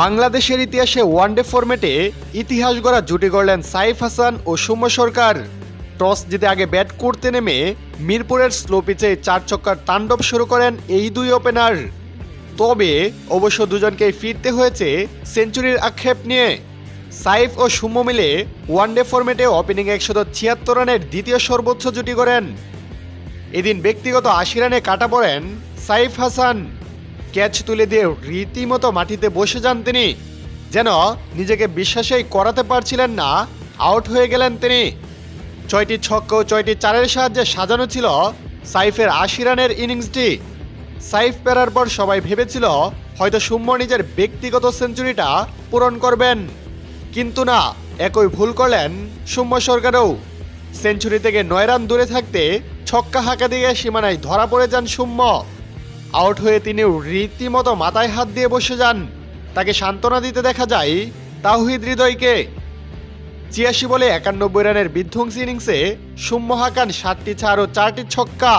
বাংলাদেশের ইতিহাসে ওয়ানডে ফরম্যাটে ইতিহাস গড়া জুটি গড়লেন সাইফ হাসান ও সৌম্য সরকার। টস জিতে আগে ব্যাট করতে নেমে মিরপুরের স্লো পিচে চার ছক্কার তাণ্ডব শুরু করেন এই দুই ওপেনার তবে অবশ্য দুজনকেই ফিরতে হয়েছে সেঞ্চুরির আক্ষেপ নিয়ে। সাইফ ও সুম্য মিলে ওয়ানডে ফরম্যাটে ওপেনিং একশত ছিয়াত্তর রানের দ্বিতীয় সর্বোচ্চ জুটি করেন এদিন ব্যক্তিগত আশি রানে কাটা পড়েন সাইফ হাসান। ক্যাচ তুলে দিয়ে রীতিমতো মাটিতে বসে যান তিনি। যেন নিজেকে বিশ্বাসেই করাতে পারছিলেন না, আউট হয়ে গেলেন তিনি। ছয়টি ছক্কা ও ছয়টি চারের সাহায্যে সাজানো ছিল সাইফের আশি রানের ইনিংসটি। সাইফ পেরার পর সবাই ভেবেছিল, হয়তো সুম্য নিজের ব্যক্তিগত সেঞ্চুরিটা পূরণ করবেন। কিন্তু না, একই ভুল করলেন সৌম্য সরকারও। সেঞ্চুরি থেকে নয় রান দূরে থাকতে ছক্কা হাঁকা দিয়ে সীমানায় ধরা পড়ে যান সৌম্য আউট হয়ে তিনি রীতিমতো মাথায় হাত দিয়ে বসে যান। তাকে সান্ত্বনা দিতে দেখা যায় তাহিদ হৃদয়কে। ছিয়াশি বলে একানব্বই রানের বিধ্বংসী ইনিংসে সুম্মহাকান সাতটি ছাড় ও চারটি ছক্কা।